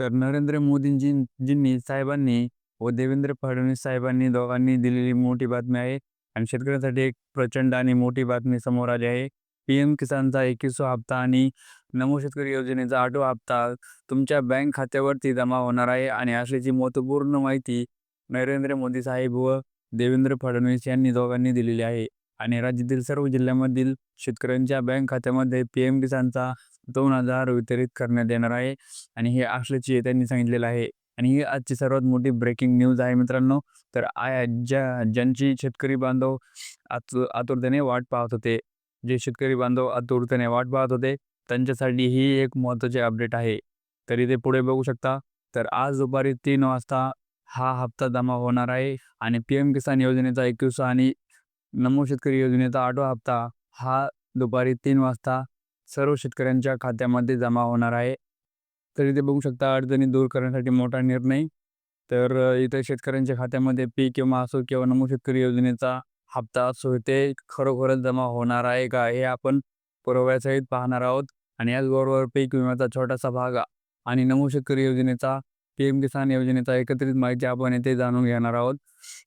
तर नरेंद्र मोदींजींनी साहेबांनी व देवेंद्र फडणवीस साहेबांनी दोघांनी दिलेली मोठी बातमी आहे. आणि शेतकऱ्यांसाठी एक प्रचंड आणि मोठी बातमी समोर आली आहे. पी एम किसानचा एकवीसवा हप्ता आणि नमो शेतकरी योजनेचा आठवा हप्ता तुमच्या बँक खात्यावरती जमा होणार आहे. आणि असल्याची महत्त्वपूर्ण माहिती नरेंद्र मोदी साहेब व देवेंद्र फडणवीस यांनी दोघांनी दिलेली आहे. आणि राज्यातील सर्व जिल्ह्यामधील शेतकऱ्यांच्या बँक खात्यामध्ये पी एम किसानचा दोन हजार वितरित करण्यात येणार आहे. आणि हे असल्याचे त्यांनी सांगितलेलं आहे. आणि ही आजची सर्वात मोठी ब्रेकिंग न्यूज आहे मित्रांनो. तर आय ज्या ज्यांची शेतकरी बांधव आत आतुरतेने वाट पाहत होते जे शेतकरी बांधव आतुरतेने वाट पाहत होते त्यांच्यासाठी ही एक महत्त्वाची अपडेट आहे. तरी ते पुढे बघू शकता. तर आज दुपारी तीन वाजता हा हप्ता जमा होणार आहे. आणि पी एम किसान योजनेचा एकवीस आणि नमो शेतकरी योजनेचा आठवा हप्ता हा दुपारी तीन वाजता सर्व शेतकऱ्यांच्या खात्यामध्ये जमा होणार आहे. तर इथे बघू शकता अडचणी दूर करण्यासाठी मोठा निर्णय. तर इथे शेतकऱ्यांच्या खात्यामध्ये पीक किंवा असो किंवा नमो शेतकरी योजनेचा हप्ता असो ते खरोखरच जमा होणार आहे का हे आपण पुराव्यासहित पाहणार आहोत. आणि याचबरोबर पीक विम्याचा छोटासा भाग आणि नमो शेतकरी योजनेचा पीएम किसान योजनेचा एकत्रित माहिती आपण येथे जाणून घेणार आहोत.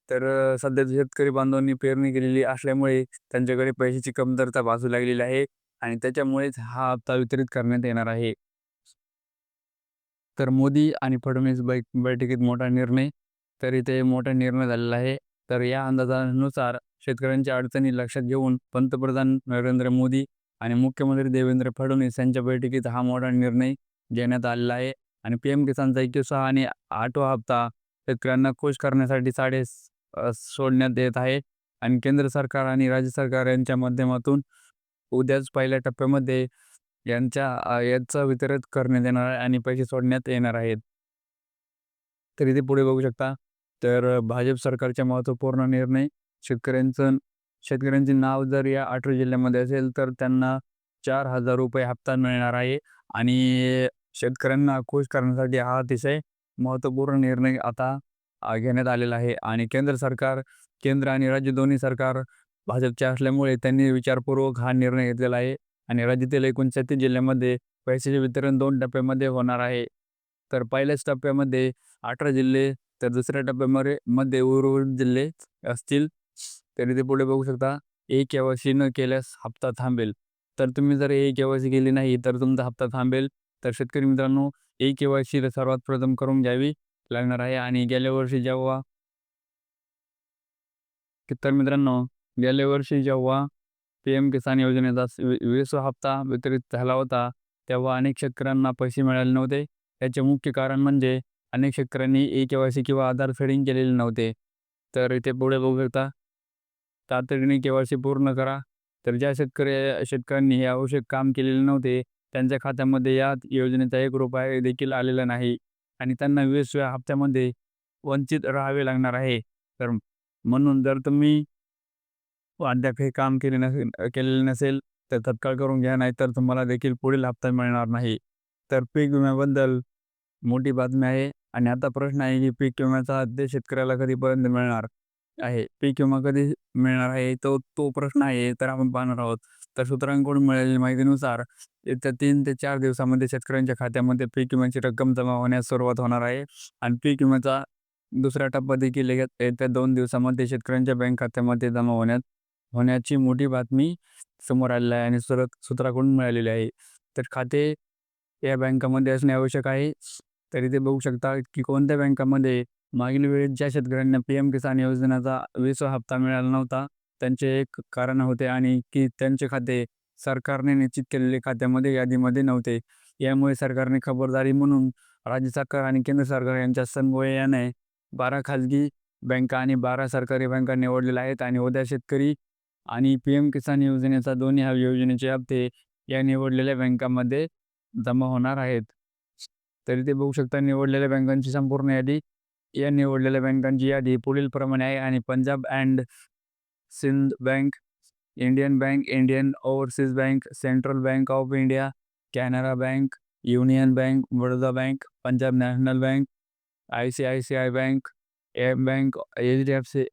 तर सध्या शेतकरी बांधवांनी पेरणी केलेली असल्यामुळे त्यांच्याकडे पैशाची कमतरता भासू लागलेली आहे आणि त्याच्यामुळेच हा हप्ता वितरित करण्यात येणार आहे. तर मोदी आणि फडणवीस बैठ बैठकीत मोठा निर्णय तर इथे मोठा निर्णय झालेला आहे. तर या अंदाजानुसार शेतकऱ्यांच्या अडचणी लक्षात घेऊन पंतप्रधान नरेंद्र मोदी आणि मुख्यमंत्री देवेंद्र फडणवीस यांच्या बैठकीत हा मोठा निर्णय घेण्यात आलेला आहे. आणि पी एम किसानचा सहा आणि आठवा हप्ता शेतकऱ्यांना खुश करण्यासाठी साडे सोडण्यात येत आहे. आणि केंद्र सरकार आणि राज्य सरकार यांच्या माध्यमातून उद्याच पहिल्या टप्प्यामध्ये यांच्या याचं वितरित करण्यात येणार आहे आणि पैसे सोडण्यात येणार आहेत. तरी ते पुढे बघू शकता तर भाजप सरकारच्या महत्त्वपूर्ण निर्णय शेतकऱ्यांचं शेतकऱ्यांचे नाव जर या अठरा जिल्ह्यामध्ये असेल तर त्यांना चार हजार रुपये हप्ता मिळणार आहे. आणि शेतकऱ्यांना खुश करण्यासाठी हा अतिशय महत्त्वपूर्ण निर्णय आता घेण्यात आलेला आहे. आणि केंद्र सरकार केंद्र आणि राज्य दोन्ही सरकार भाजपचे असल्यामुळे त्यांनी विचारपूर्वक हा निर्णय घेतलेला आहे. आणि राज्यातील एकूण छत्तीस जिल्ह्यामध्ये पैशाचे वितरण दोन टप्प्यामध्ये होणार आहे. तर पहिल्याच टप्प्यामध्ये अठरा जिल्हे तर दुसऱ्या टप्प्यामध्ये मध्ये उर्वरित जिल्हे असतील तरी ते पुढे बघू शकता ए केवायसी न केल्यास हप्ता थांबेल. तर तुम्ही जर ए केवायसी केली नाही तर तुमचा हप्ता थांबेल. तर शेतकरी मित्रांनो ए सी सर्वात प्रथम करून घ्यावी लागणार आहे. आणि गेल्या वर्षी जेव्हा तर मित्रांनो गेल्या वर्षी जेव्हा पी एम किसान योजनेचा वीस हप्ता वितरित झाला होता तेव्हा अनेक शेतकऱ्यांना पैसे मिळाले नव्हते. याचे मुख्य कारण म्हणजे अनेक शेतकऱ्यांनी ए के वाय सी किंवा आधार फेडिंग केलेले नव्हते. तर इथे पुढे बघू शकता तातडीने के वाय सी पूर्ण करा. तर ज्या शेतकरी शेतकऱ्यांनी हे आवश्यक काम केलेले नव्हते त्यांच्या खात्यामध्ये या योजनेचा एक रुपया देखील आलेला नाही आणि त्यांना वीसव्या हप्त्यामध्ये वंचित राहावे लागणार आहे. तर म्हणून जर तुम्ही अद्याप हे काम केले नसेल केलेले नसेल तर तत्काळ करून घ्या नाही तर तुम्हाला देखील पुढील हप्ता मिळणार नाही. तर पीक विम्याबद्दल मोठी बातमी आहे आणि आता प्रश्न आहे की पीक विम्याचा हद्द शेतकऱ्याला कधीपर्यंत मिळणार आहे? पीक विमा कधी मिळणार आहे? तो तो प्रश्न आहे तर आपण पाहणार आहोत. तर सूत्रांकडून मिळालेल्या माहितीनुसार येत्या तीन ते चार दिवसामध्ये शेतकऱ्यांच्या खात्यामध्ये पीक विम्याची रक्कम जमा होण्यास सुरुवात होणार आहे. आणि पीक विम्याचा दुसरा टप्पा देखील येत्या दोन दिवसामध्ये शेतकऱ्यांच्या बँक खात्यामध्ये जमा होण्यात होण्याची मोठी बातमी समोर आलेली आहे. आणि सुरत सूत्राकडून मिळालेली आहे. तर खाते या बँकामध्ये असणे आवश्यक आहे. तरी ते बघू शकता की कोणत्या बँकामध्ये मागील वेळेत ज्या शेतकऱ्यांना पी एम किसान योजनेचा वीसवा हप्ता मिळाला नव्हता त्यांचे एक कारण होते आणि की त्यांचे खाते सरकारने निश्चित केलेले खात्यामध्ये यादीमध्ये नव्हते. यामुळे सरकारने खबरदारी म्हणून राज्य सरकार आणि केंद्र सरकार यांच्या समन्वयाने बारा खाजगी बँका आणि बारा सरकारी बँका निवडलेल्या आहेत आणि उद्या शेतकरी आणि पी एम किसान योजनेचा दोन्ही ह्या योजनेचे हप्ते या निवडलेल्या बँकांमध्ये जमा होणार आहेत. तरी ते बघू शकता निवडलेल्या बँकांची संपूर्ण यादी या निवडलेल्या बँकांची यादी पुढील प्रमाणे आहे आणि Punjab and Sind bank Indian bank Indian overseas bank central bank of India Canara bank union bank Baroda bank Punjab national bank I C I C I bank M bank H D F C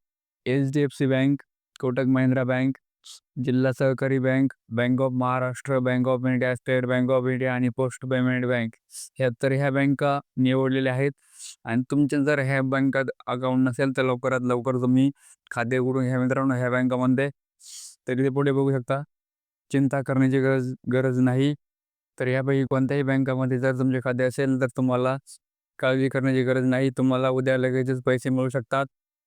H D F C bank Kotak Mahindra bank जिल्हा सहकारी bank, bank of Maharashtra, bank of India, state bank of India आणि post payment bank ह्या तर ह्या बँका निवडलेल्या आहेत. आणि तुमचे जर ह्या बँकात अकाउंट नसेल तर लवकरात लवकर तुम्ही खाते उघडून घ्या मित्रांनो ह्या बँकामध्ये. तरी ते पुढे बघू शकता. चिंता करण्याची गरज गरज नाही. तर ह्यापैकी कोणत्याही बँकामध्ये जर तुमचे खाते असेल तर तुम्हाला काळजी करण्याची गरज नाही. तुम्हाला उद्या लगेचच पैसे मिळू शकतात.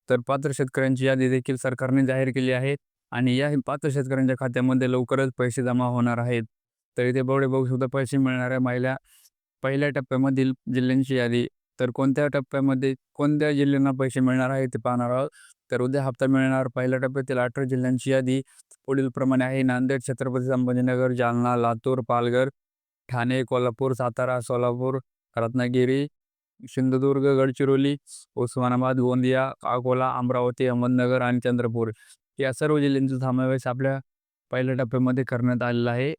तर पात्र शेतकऱ्यांची यादी देखील सरकारने जाहीर केली आहे. आणि या पात्र शेतकऱ्यांच्या खात्यामध्ये लवकरच पैसे जमा होणार आहेत. तर इथे बवडे बघू शकता पैसे मिळणाऱ्या महिला पहिल्या टप्प्यामधील जिल्ह्यांची यादी. तर कोणत्या टप्प्यामध्ये कोणत्या जिल्ह्यांना पैसे मिळणार आहे ते पाहणार आहोत. तर उद्या हप्ता मिळणार पहिल्या टप्प्यातील अठरा जिल्ह्यांची यादी. पुढील प्रमाणे आहे नांदेड छत्रपती संभाजीनगर जालना लातूर पालघर ठाणे कोल्हापूर सातारा सोलापूर रत्नागिरी सिंधुदुर्ग गडचिरोली उस्मानाबाद गोंदिया अकोला अमरावती अहमदनगर आणि चंद्रपूर. या सर्व जिल्ह्यांचा समावेश आपल्या पहिल्या टप्प्यामध्ये करण्यात आलेला आहे.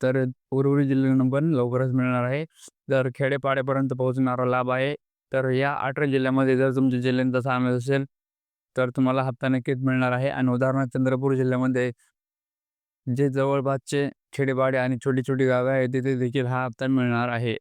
तर उर्वरित जिल्ह्यांना पण लवकरच मिळणार आहे. जर खेडेपाड्यापर्यंत पोहोचणारा लाभ आहे तर या अठरा जिल्ह्यामध्ये जर तुमच्या जिल्ह्यांचा समावेश असेल तर तुम्हाला हप्ता नक्कीच मिळणार आहे. आणि उदाहरणार्थ चंद्रपूर जिल्ह्यामध्ये जे जवळपासचे खेडेपाडे आणि छोटी छोटी गावे आहेत तिथे देखील हा हप्ता मिळणार आहे.